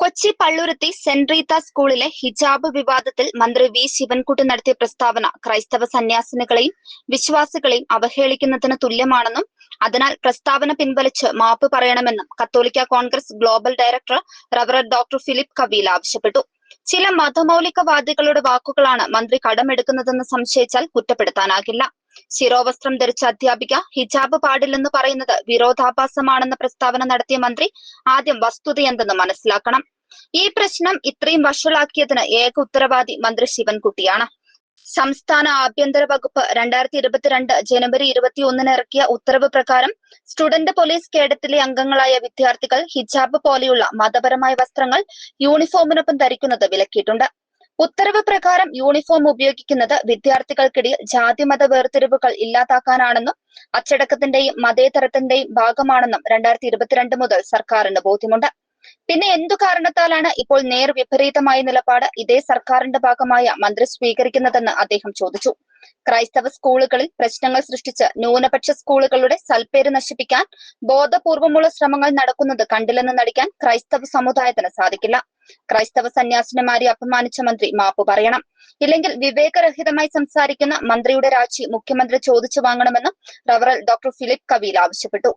Kochi Palluruthy saint Reetha സ്കൂളിലെ ഹിജാബ് വിവാദത്തിൽ മന്ത്രി വി ശിവൻകുട്ടി നടത്തിയ പ്രസ്താവന ക്രൈസ്തവ സന്യാസിനികളെയും വിശ്വാസികളെയും അവഹേളിക്കുന്നതിന് തുല്യമാണെന്നും അതിനാൽ പ്രസ്താവന പിൻവലിച്ച് മാപ്പ് പറയണമെന്നും കത്തോലിക്ക കോൺഗ്രസ് ഗ്ലോബൽ ഡയറക്ടർ റവറർ ഡോക്ടർ ഫിലിപ്പ് കവീൽ ആവശ്യപ്പെട്ടു. ചില മതമൗലികവാദികളുടെ വാക്കുകളാണ് മന്ത്രി കടമെടുക്കുന്നതെന്ന് സംശയിച്ചാൽ കുറ്റപ്പെടുത്താനാകില്ല. ശിരോവസ്ത്രം ധരിച്ച അധ്യാപിക ഹിജാബ് പാടില്ലെന്ന് പറയുന്നത് വിരോധാഭാസമാണെന്ന പ്രസ്താവന നടത്തിയ മന്ത്രി ആദ്യം വസ്തുതയെന്തെന്ന് മനസ്സിലാക്കണം. ഈ പ്രശ്നം ഇത്രയും വഷളാക്കിയതിന് ഏക ഉത്തരവാദി മന്ത്രി ശിവൻകുട്ടിയാണ്. സംസ്ഥാന ആഭ്യന്തര വകുപ്പ് രണ്ടായിരത്തി ഇരുപത്തിരണ്ട് ജനുവരി ഇരുപത്തി ഒന്നിന് ഇറക്കിയ ഉത്തരവ് പ്രകാരം സ്റ്റുഡന്റ് പോലീസ് കേഡറ്റിലെ അംഗങ്ങളായ വിദ്യാർത്ഥികൾ ഹിജാബ് പോലെയുള്ള മതപരമായ വസ്ത്രങ്ങൾ യൂണിഫോമിനൊപ്പം ധരിക്കുന്നത് വിലക്കിയിട്ടുണ്ട്. ഉത്തരവ് പ്രകാരം യൂണിഫോം ഉപയോഗിക്കുന്നത് വിദ്യാർത്ഥികൾക്കിടയിൽ ജാതിമത വേർതിരിവുകൾ ഇല്ലാതാക്കാനാണെന്നും അച്ചടക്കത്തിന്റെയും മതേതരത്തിന്റെയും ഭാഗമാണെന്നും രണ്ടായിരത്തി ഇരുപത്തിരണ്ട് മുതൽ സർക്കാരിന് ബോധ്യമുണ്ട്. പിന്നെ എന്തു കാരണത്താലാണ് ഇപ്പോൾ നേർ വിപരീതമായ നിലപാട് ഇതേ സർക്കാരിന്റെ ഭാഗമായ മന്ത്രി സ്വീകരിക്കുന്നതെന്ന് അദ്ദേഹം ചോദിച്ചു. ക്രൈസ്തവ സ്കൂളുകളിൽ പ്രശ്നങ്ങൾ സൃഷ്ടിച്ച് ന്യൂനപക്ഷ സ്കൂളുകളുടെ സൽപ്പേര് നശിപ്പിക്കാൻ ബോധപൂർവമുള്ള ശ്രമങ്ങൾ നടക്കുന്നത് കണ്ടില്ലെന്ന് നടിക്കാൻ ക്രൈസ്തവ സമുദായത്തിന് സാധിക്കില്ല. ക്രൈസ്തവ സന്യാസിനിമാരെ അപമാനിച്ച മന്ത്രി മാപ്പ് പറയണം. ഇല്ലെങ്കിൽ വിവേകരഹിതമായി സംസാരിക്കുന്ന മന്ത്രിയുടെ രാജി മുഖ്യമന്ത്രി ചോദിച്ചു വാങ്ങണമെന്നും റവറൽ ഡോക്ടർ ഫിലിപ്പ് കവീൽ ആവശ്യപ്പെട്ടു.